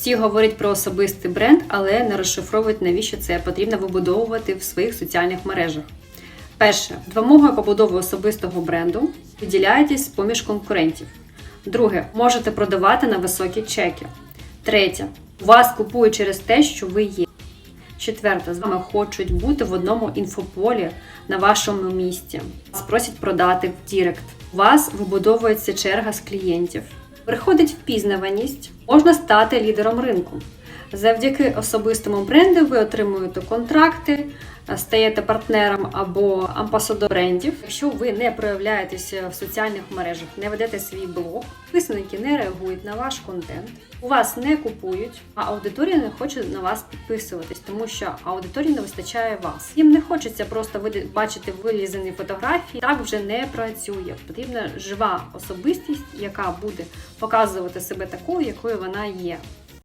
Всі говорять про особистий бренд, але не розшифровують, навіщо це потрібно вибудовувати в своїх соціальних мережах. Перше, допомогою побудови особистого бренду виділяєтесь поміж конкурентів. Друге, можете продавати на високі чеки. Третє, вас купують через те, що ви є. Четверте, з вами хочуть бути в одному інфополі на вашому місці. Вас просять продати в Дірект. У вас вибудовується черга з клієнтів. Приходить впізнаваність, можна стати лідером ринку. Завдяки особистому бренду ви отримуєте контракти, стаєте партнером або амбасадором. Якщо ви не проявляєтеся в соціальних мережах, не ведете свій блог, підписники не реагують на ваш контент, у вас не купують, а аудиторія не хоче на вас підписуватись, тому що аудиторії не вистачає вас. Їм не хочеться просто бачити вилізані фотографії. Так вже не працює. Потрібна жива особистість, яка буде показувати себе такою, якою вона є.